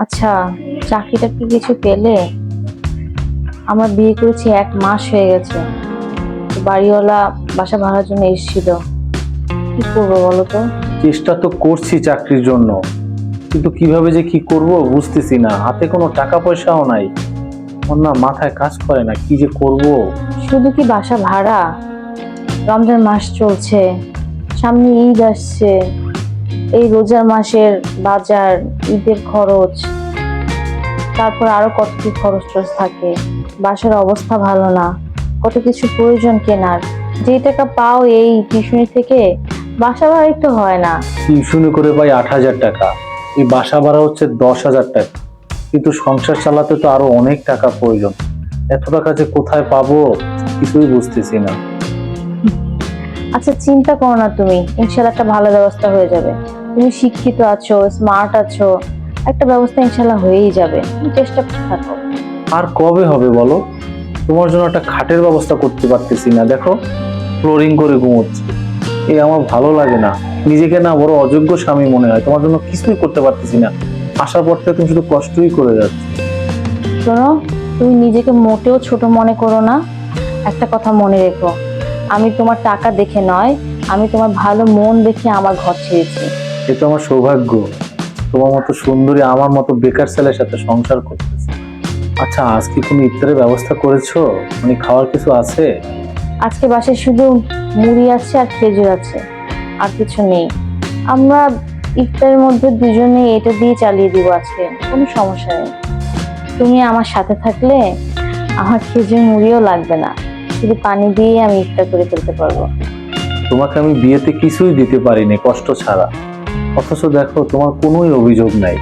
আচ্ছা চাকরিটা কি কিছু পেলে? আমরা বিয়ে করেছি এক মাস হয়ে গেছে। বাড়িওয়ালা বাসা ভাড়ার জন্য এসেছিল। কি করব বলো তো? চেষ্টা তো করছি চাকরির জন্য। কিন্তু কীভাবে যে কি করব বুঝতেছি না। হাতে কোনো টাকা পয়সাও নাই। না মাথায় কাজ করে না কি যে করব? শুধু কি বাসা ভাড়া? রমজান মাস চলছে। সামনে ঈদ আসছে। এই রোজার মাসের বাজার, ঈদের খরচ, তারপর আরও কত কি খরচ টরচ থাকে, বাসার অবস্থা ভালো না, কত কিছু প্রয়োজন কেনার যে টাকা পাও এই টিউশনি থেকে বাসা ভাড়া একটু হয় না। টিউশনি করে পাই আট হাজার টাকা, এই বাসা ভাড়া হচ্ছে দশ হাজার টাকা, কিন্তু সংসার চালাতে তো আরও অনেক টাকা প্রয়োজন, এত টাকা যে কোথায় পাবো কিছুই বুঝতেছি না। আচ্ছা চিন্তা করো না তুমি। ইনশাল্লাহ একটা ভালো ব্যবস্থা হয়ে যাবে। তুমি শিক্ষিত আছো স্মার্ট আছো একটা ব্যবস্থা ইনশাল্লাহ হয়েই যাবে। তুমি চেষ্টা করতে থাকো। আর কবে হবে বলো? তোমার জন্য একটা খাটের ব্যবস্থা করতে পারতেছি না দেখো। ফ্লোরিং করে ঘুমোচ্ছি। এই আমার ভালো লাগে না। নিজেকে না বড় অযোগ্য স্বামী মনে হয়। তোমার জন্য কিছুই করতে পারতেছি না। আসার পর থেকে তুমি শুধু কষ্টই করে যাচ্ছ। শোনো তুমি নিজেকে মোটেও ছোট মনে করো না। একটা কথা মনে রেখো। আমি তোমার টাকা দেখে নয় আমি তোমার ভালো মন দেখে আমার ঘর ছেড়েছি। এ তো আমার সৌভাগ্য। তোমার মতো সুন্দরী আমার মতো বেকার ছেলের সাথে সংসার করতেছে। আচ্ছা আজকে কোনো ইফতারের ব্যবস্থা করেছ? মানে খাওয়ার কিছু আছে? আজকে বাসায় শুধু মুড়ি আছে আর খেজুর আছে আর কিছু নেই। আমরা ইফতারের মধ্যে দুজনে এটা দিয়ে চালিয়ে দিব আজকে কোনো সমস্যা নেই। তুমি আমার সাথে থাকলে আমার খেজুর মুড়িও লাগবে না। শুধু পানি দিয়ে আমি ইফতার করে ফেলতে পারব। তোমাকে আমি বিয়েতে কিছুই দিতে পারিনি কষ্ট ছাড়া। অথচ দেখো তোমার কোনোই অভিযোগ নাই।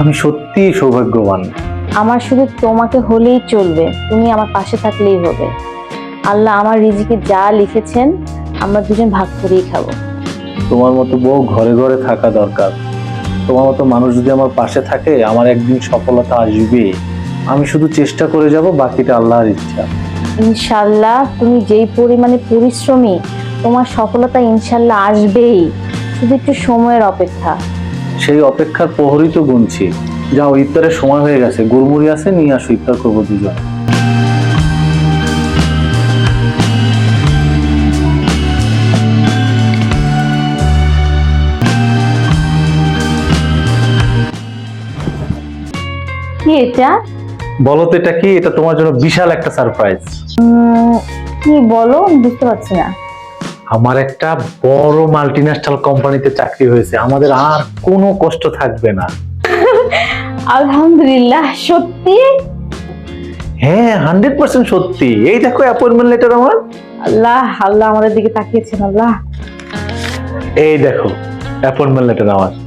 আমি সত্যিই সৌভাগ্যবান। আমার শুধু তোমাকে হলেই চলবে তুমি আমার পাশে থাকলেই হবে। আল্লাহ আমার রিজিকে যা লিখেছেন আমরা দুজন ভাগ করেই খাব। তোমার মতো বউ ঘরে ঘরে থাকা দরকার। তোমার মতো মানুষ যদি আমার পাশে থাকে আমার একদিন সফলতা আসবে আমি শুধু চেষ্টা করে যাব বাকিটা আল্লাহর ইচ্ছা। ইনশাল্লাহ তুমি যেই পরিমাণে পরিশ্রমী তোমার সফলতা ইনশাল্লাহ আসবেই। শুধু একটু সময়ের অপেক্ষা। সেই অপেক্ষার প্রহরই তো গুনছি। যাও ইফতারের সময় হয়ে গেছে। গুড়মুড়ি আছে নিয়ে আসো ইফতার করব দুজন। কি এটা? বলো তো এটা কি? এটা তোমার জন্য বিশাল একটা সারপ্রাইজ কি বলো? বুঝতে পারছি না। আমার একটা বড় মাল্টিন্যাশনাল কোম্পানিতে চাকরি হয়েছে। আমাদের আর কোনো কষ্ট থাকবে না। আলহামদুলিল্লাহ সত্যি? হ্যাঁ হান্ড্রেড পার্সেন্ট সত্যি। এই দেখো অ্যাপয়েন্টমেন্ট লেটার আমার। আল্লাহ আল্লাহ আমাদের দিকে তাকিয়েছেন আল্লাহ। এই দেখো অ্যাপয়েন্টমেন্ট লেটার আমার।